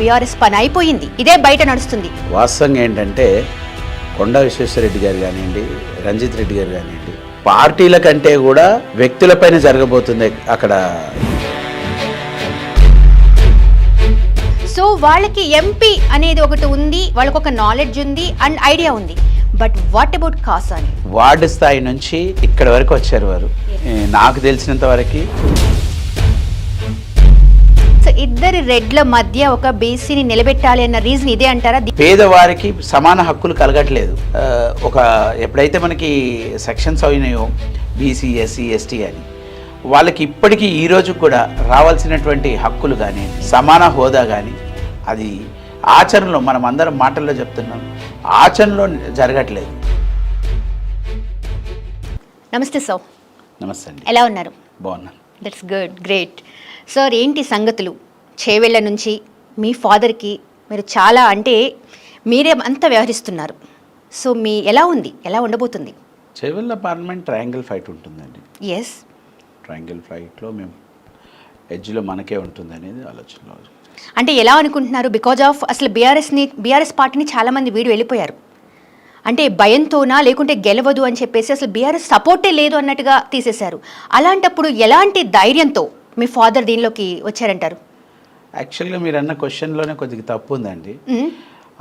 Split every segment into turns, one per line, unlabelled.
BRS పని అయిపోయింది. ఇదే బయట నడుస్తుంది.
వాస్తవంగా ఏంటంటే కొండా విశ్వేశ్వరరెడ్డి గారు కానివ్వండి రంజిత్ రెడ్డి గారు కానివ్వండి పార్టీల కంటే కూడా వ్యక్తులపైన జరగబోతుంది అక్కడ.
సో వాళ్ళకి ఎంపీ అనేది ఒకటి ఉంది వాళ్ళకి ఒక నాలెడ్జ్ ఉంది అండ్ ఐడియా ఉంది. But what about Kasani
ward స్థాయి నుంచి ఇక్కడ వరకు వచ్చారు వారు. నాకు తెలిసినంత వరకు
ఇద్దరి రెడ్ల మధ్య ఒక బీసీని నిలబెట్టాలి అన్న రీజన్ ఇదే అంటారా?
పేదవారికి సమాన హక్కులు కలగట్లేదు. ఒక ఎప్పుడైతే మనకి సెక్షన్స్ అయినాయో బీసీ ఎస్సీ ఎస్టీ అని వాళ్ళకి ఇప్పటికీ ఈ రోజు కూడా రావాల్సినటువంటి హక్కులు కానీ సమాన హోదా కానీ అది ఆచరణలో మనం అందరం మాటల్లో చెప్తున్నాం. ఆచరణలో జరగట్లేదు.
నమస్తే సార్.
నమస్తే అండి.
ఎలా ఉన్నారు?
బాగున్నాను.
దట్స్ గుడ్ గ్రేట్ సార్ ఏంటి సంగతులు? చేవెళ్ళ నుంచి మీ ఫాదర్కి మీరు చాలా అంటే మీరే అంతా వ్యవహరిస్తున్నారు. సో మీ ఎలా ఉంది? ఎలా ఉండబోతుంది?
చేవెళ్ళ పార్లమెంట్ ట్రయాంగిల్ ఫైట్ ఉంటుందండి.
ఎస్
ట్రయాంగిల్ ఫైట్లో మేము ఎడ్జ్లో మనకే ఉంటుంది అనేది ఆలోచనలో
అంటే ఎలా అనుకుంటున్నారు? బికాజ్ ఆఫ్ అసలు బీఆర్ఎస్ని బీఆర్ఎస్ పార్టీని చాలామంది వీడు వెళ్ళిపోయారు. అంటే భయంతోనా లేకుంటే గెలవదు అని చెప్పేసి అసలు బీఆర్ఎస్ సపోర్టే లేదు అన్నట్టుగా తీసేశారు. అలాంటప్పుడు ఎలాంటి ధైర్యంతో మీ ఫాదర్ దీనిలోకి వచ్చారంటారు?
యాక్చువల్గా మీరు అన్న క్వశ్చన్లోనే కొద్దిగా తప్పు ఉందండి.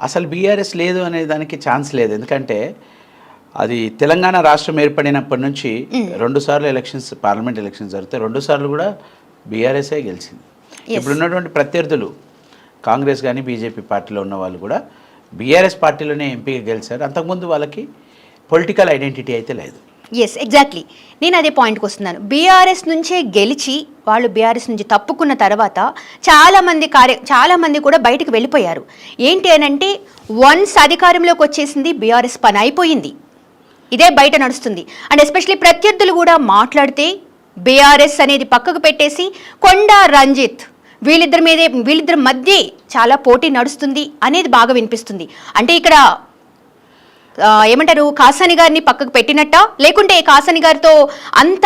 అసలు బీఆర్ఎస్ లేదు అనే దానికి ఛాన్స్ లేదు. ఎందుకంటే అది తెలంగాణ రాష్ట్రం ఏర్పడినప్పటి నుంచి రెండు సార్లు ఎలక్షన్స్ పార్లమెంట్ ఎలక్షన్స్ జరిగితే రెండు సార్లు కూడా బీఆర్ఎస్ఏ గెలిచింది. ఇప్పుడు ఉన్నటువంటి ప్రత్యర్థులు కాంగ్రెస్ కానీ బీజేపీ పార్టీలో ఉన్న వాళ్ళు కూడా బీఆర్ఎస్ పార్టీలోనే ఎంపీగా గెలిచారు. అంతకుముందు వాళ్ళకి పొలిటికల్ ఐడెంటిటీ అయితే లేదు.
ఎస్ ఎగ్జాక్ట్లీ నేను అదే పాయింట్కి వస్తున్నాను. బీఆర్ఎస్ నుంచే గెలిచి వాళ్ళు బీఆర్ఎస్ నుంచి తప్పుకున్న తర్వాత చాలామంది కార్య చాలామంది కూడా బయటకు వెళ్ళిపోయారు. ఏంటి అని అంటే వన్స్ అధికారంలోకి వచ్చేసింది బీఆర్ఎస్ పని అయిపోయింది. ఇదే బయట నడుస్తుంది. అండ్ ఎస్పెషలీ ప్రత్యర్థులు కూడా మాట్లాడితే బీఆర్ఎస్ అనేది పక్కకు పెట్టేసి కొండా రంజిత్ వీళ్ళిద్దరి మీదే వీళ్ళిద్దరి మధ్య చాలా పోటీ నడుస్తుంది అనేది బాగా వినిపిస్తుంది. అంటే ఇక్కడ ఏమంటారు కాసాని గారిని పక్కకు పెట్టినట్ట? లేకుంటే కాసాని గారితో అంత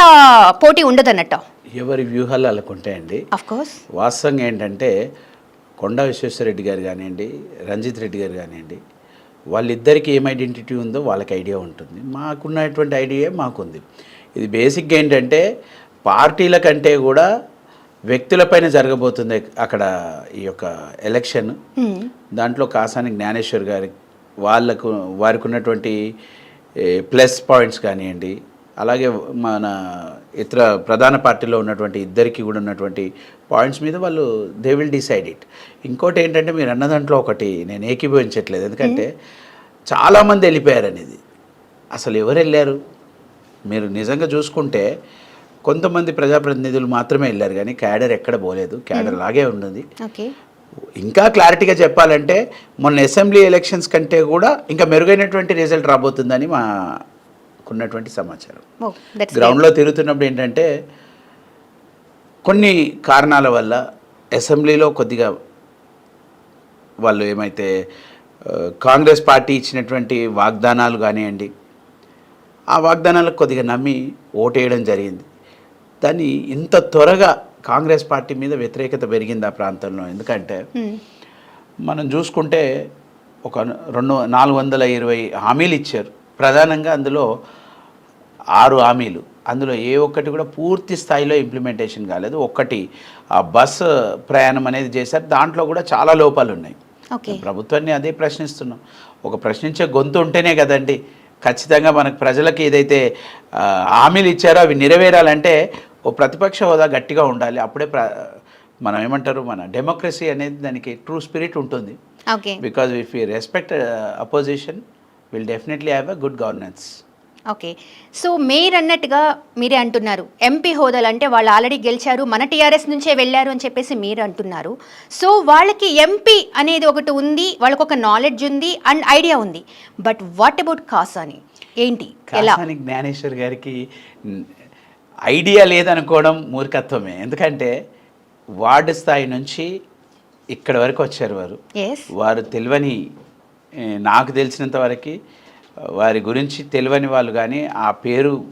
పోటీ ఉండదన్నట్ట?
ఎవరి వ్యూహాలు
అఫ్ కోర్స్
వాస్తవంగా ఏంటంటే కొండా విశ్వేశ్వరరెడ్డి గారు కానివ్వండి రంజిత్ రెడ్డి గారు కానివ్వండి వాళ్ళిద్దరికి ఏం ఐడెంటిటీ ఉందో వాళ్ళకి ఐడియా ఉంటుంది. మాకున్నటువంటి ఐడియా మాకుంది. ఇది బేసిక్గా ఏంటంటే పార్టీల కంటే కూడా వ్యక్తులపైన జరగబోతుంది అక్కడ ఈ యొక్క ఎలక్షన్. దాంట్లో కాసాని జ్ఞానేశ్వర్ గారి వాళ్ళకు వారికి ఉన్నటువంటి ప్లస్ పాయింట్స్ కానివ్వండి అలాగే మన ఇతర ప్రధాన పార్టీలో ఉన్నటువంటి ఇద్దరికి కూడా ఉన్నటువంటి పాయింట్స్ మీద వాళ్ళు దే విల్ డిసైడ్ ఇట్. ఇంకోటి ఏంటంటే మీరు అన్న దాంట్లో ఒకటి నేను ఏకీభవించట్లేదు. ఎందుకంటే చాలామంది వెళ్ళిపోయారు అనేది. అసలు ఎవరు వెళ్ళారు? మీరు నిజంగా చూసుకుంటే కొంతమంది ప్రజాప్రతినిధులు మాత్రమే వెళ్ళారు కానీ క్యాడర్ ఎక్కడ పోలేదు. క్యాడర్ లాగే ఉన్నది.
ఓకే.
ఇంకా క్లారిటీగా చెప్పాలంటే మొన్న అసెంబ్లీ ఎలక్షన్స్ కంటే కూడా ఇంకా మెరుగైనటువంటి రిజల్ట్ రాబోతుందని మాకున్నటువంటి సమాచారం.
దట్స్
గ్రౌండ్లో తిరుగుతున్నప్పుడు ఏంటంటే కొన్ని కారణాల వల్ల అసెంబ్లీలో కొద్దిగా వాళ్ళు ఏమైతే కాంగ్రెస్ పార్టీ ఇచ్చినటువంటి వాగ్దానాలు కానివ్వండి ఆ వాగ్దానాలకు కొద్దిగా నమ్మి ఓటేయడం జరిగింది. దాన్ని ఇంత త్వరగా కాంగ్రెస్ పార్టీ మీద వ్యతిరేకత పెరిగింది ఆ ప్రాంతంలో. ఎందుకంటే మనం చూసుకుంటే ఒక రెండు నాలుగు వందల ఇరవై హామీలు ఇచ్చారు. ప్రధానంగా అందులో ఆరు హామీలు. అందులో ఏ ఒక్కటి కూడా పూర్తి స్థాయిలో ఇంప్లిమెంటేషన్ కాలేదు. ఒక్కటి ఆ బస్ ప్రయాణం అనేది చేశారు. దాంట్లో కూడా చాలా లోపాలు ఉన్నాయి.
ఓకే.
ప్రభుత్వాన్ని అదే ప్రశ్నిస్తున్నాం. ఒక ప్రశ్నించే గొంతు ఉంటేనే కదండి. ఖచ్చితంగా మనకు ప్రజలకు ఏదైతే హామీలు ఇచ్చారో అవి నెరవేరాలంటే ఓ ప్రతిపక్ష హోదా గట్టిగా ఉండాలి. అప్పుడే మనం ఏమంటారు మన డెమోక్రసీ అనేది దానికి ట్రూ స్పిరిట్ ఉంటుంది.
Okay.
Because if you respect opposition will definitely have a good governance
okay. So మీరు అన్నట్టుగా మీరే అంటున్నారు. ఎంపీ హోదాలు అంటే వాళ్ళు ఆల్రెడీ గెలిచారు మన టీఆర్ఎస్ నుంచే వెళ్ళారు అని చెప్పేసి మీరు అంటున్నారు. సో వాళ్ళకి ఎంపీ అనేది ఒకటి ఉంది వాళ్ళకి ఒక నాలెడ్జ్ ఉంది అండ్ ఐడియా ఉంది. బట్ వాట్ అబౌట్ కాసాని ఏంటి? ఎలా?
జ్ఞానేశ్వర్ గారికి ఐడియా లేదనుకోవడం మూర్ఖత్వమే. ఎందుకంటే వార్డు స్థాయి నుంచి ఇక్కడ వరకు వచ్చారు వారు. వారు తెలియని ఏ, నాకు తెలిసినంత వరకు వారి గురించి తెలియని వాళ్ళు కానీ ఆ పేరు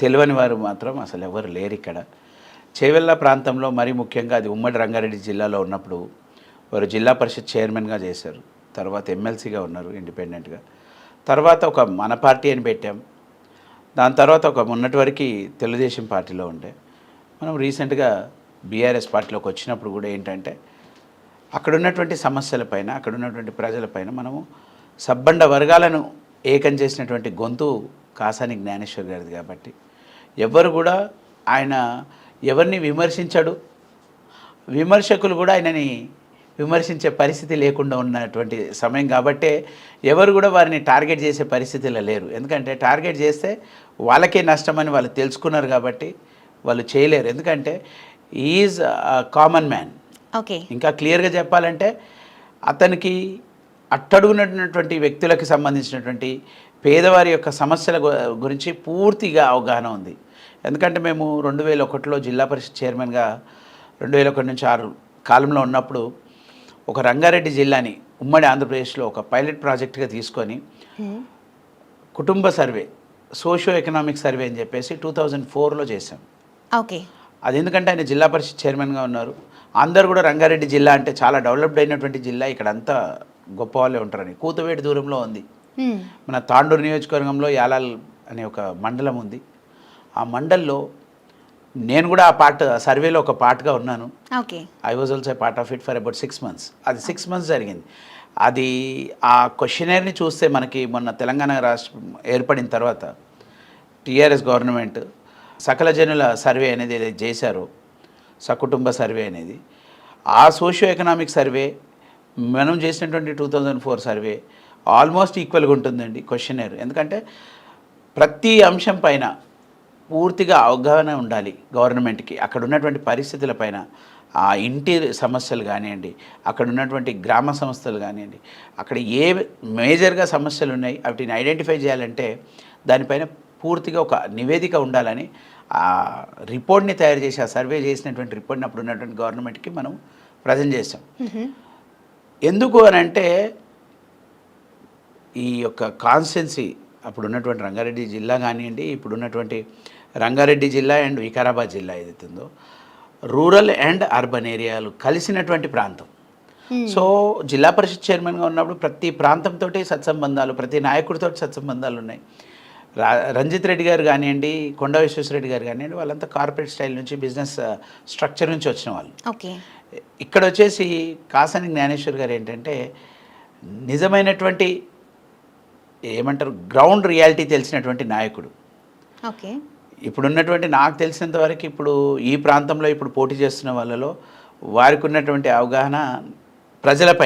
తెలియని వారు మాత్రం అసలు ఎవరు లేరు ఇక్కడ. చేవెళ్ళ ప్రాంతంలో మరీ ముఖ్యంగా అది ఉమ్మడి రంగారెడ్డి జిల్లాలో ఉన్నప్పుడు వారు జిల్లా పరిషత్ చైర్మన్గా చేశారు. తర్వాత ఎమ్మెల్సీగా ఉన్నారు ఇండిపెండెంట్గా. తర్వాత ఒక మన పార్టీ అని పెట్టాం. దాని తర్వాత ఒక మొన్నటి వరకు తెలుగుదేశం పార్టీలో ఉండే మనం రీసెంట్గా బీఆర్ఎస్ పార్టీలోకి వచ్చినప్పుడు కూడా ఏంటంటే అక్కడ ఉన్నటువంటి సమస్యలపైన అక్కడ ఉన్నటువంటి ప్రజలపైన మనము సబ్బండ వర్గాలను ఏకం చేసినటువంటి గొంతు కాసాని జ్ఞానేశ్వర్ గారిది కాబట్టి ఎవరు కూడా ఆయన ఎవరిని విమర్శించడు. విమర్శకులు కూడా ఆయనని విమర్శించే పరిస్థితి లేకుండా ఉన్నటువంటి సమయం కాబట్టే ఎవరు కూడా వారిని టార్గెట్ చేసే పరిస్థితిలో లేరు. ఎందుకంటే టార్గెట్ చేస్తే వాళ్ళకే నష్టమని వాళ్ళు తెలుసుకున్నారు కాబట్టి వాళ్ళు చేయలేరు. ఎందుకంటే ఈజ్ కామన్ మ్యాన్
ఓకే
ఇంకా క్లియర్గా చెప్పాలంటే అతనికి అట్టడుగునటువంటి వ్యక్తులకు సంబంధించినటువంటి పేదవారి యొక్క సమస్యల గురించి పూర్తిగా అవగాహన ఉంది. ఎందుకంటే మేము రెండు వేల ఒకటిలో జిల్లా పరిషత్ చైర్మన్గా రెండు వేల ఒకటి నుంచి ఆరు కాలంలో ఉన్నప్పుడు ఒక రంగారెడ్డి జిల్లాని ఉమ్మడి ఆంధ్రప్రదేశ్లో ఒక పైలట్ ప్రాజెక్ట్గా తీసుకొని కుటుంబ సర్వే సోషియో ఎకనామిక్ సర్వే అని చెప్పేసి టూ థౌజండ్ ఫోర్లో చేసాం
ఓకే.
అది ఎందుకంటే ఆయన జిల్లా పరిషత్ చైర్మన్గా ఉన్నారు. అందరు కూడా రంగారెడ్డి జిల్లా అంటే చాలా డెవలప్డ్ అయినటువంటి జిల్లా. ఇక్కడ అంతా గొప్ప వాళ్ళే ఉంటారని కూతవేటి దూరంలో ఉంది. మన తాండూరు నియోజకవర్గంలో యాలాల్ అనే ఒక మండలం ఉంది. ఆ మండల్లో నేను కూడా ఆ పార్ట్ సర్వేలో ఒక పార్ట్గా ఉన్నాను.
Okay.
I was also part of it for about six months. అది సిక్స్ మంత్స్ జరిగింది. అది ఆ క్వశ్చనర్ని చూస్తే మనకి మొన్న తెలంగాణ రాష్ట్రం ఏర్పడిన తర్వాత టీఆర్ఎస్ గవర్నమెంట్ సకల జనుల సర్వే అనేది ఏదైతే చేశారో సకుటుంబ సర్వే అనేది ఆ సోషియో ఎకనామిక్ సర్వే మనం చేసినటువంటి two thousand four survey almost ఈక్వల్గా ఉంటుందండి క్వశ్చనర్. ఎందుకంటే ప్రతి అంశం పైన పూర్తిగా అవగాహన ఉండాలి గవర్నమెంట్కి అక్కడ ఉన్నటువంటి పరిస్థితుల పైన ఆ ఇంటి సమస్యలు కానివ్వండి అక్కడ ఉన్నటువంటి గ్రామ సంస్థలు కానివ్వండి అక్కడ ఏ మేజర్గా సమస్యలు ఉన్నాయి వాటిని ఐడెంటిఫై చేయాలంటే దానిపైన పూర్తిగా ఒక నివేదిక ఉండాలని ఆ రిపోర్ట్ని తయారు చేసి ఆ సర్వే చేసినటువంటి రిపోర్ట్ని అప్పుడు ఉన్నటువంటి గవర్నమెంట్కి మనం ప్రజెంట్ చేసాం. ఎందుకు అని అంటే ఈ యొక్క కాన్స్టెన్సీ అప్పుడు ఉన్నటువంటి రంగారెడ్డి జిల్లా కానివ్వండి ఇప్పుడు ఉన్నటువంటి రంగారెడ్డి జిల్లా అండ్ వికారాబాద్ జిల్లా ఏదైతే ఉందో రూరల్ అండ్ అర్బన్ ఏరియాలు కలిసినటువంటి ప్రాంతం. సో జిల్లా పరిషత్ చైర్మన్గా ఉన్నప్పుడు ప్రతి ప్రాంతంతో సత్సంబంధాలు ప్రతి నాయకుడితో సత్సంబంధాలు ఉన్నాయి. రా రంజిత్ రెడ్డి గారు కానివ్వండి కొండ విశ్వేశ్వరరెడ్డి గారు కానివ్వండి వాళ్ళంతా కార్పొరేట్ స్టైల్ నుంచి బిజినెస్ స్ట్రక్చర్ నుంచి వచ్చిన వాళ్ళు.
ఓకే.
ఇక్కడ వచ్చేసి కాసాని జ్ఞానేశ్వర్ గారు ఏంటంటే నిజమైనటువంటి ఏమంటారు గ్రౌండ్ రియాలిటీ తెలిసినటువంటి నాయకుడు.
ఓకే.
ఇప్పుడున్నటువంటి నాకు తెలిసినంత వరకు ఇప్పుడు ఈ ప్రాంతంలో ఇప్పుడు పోటీ చేస్తున్న వాళ్ళలో వారికి ఉన్నటువంటి అవగాహన ప్రజలపై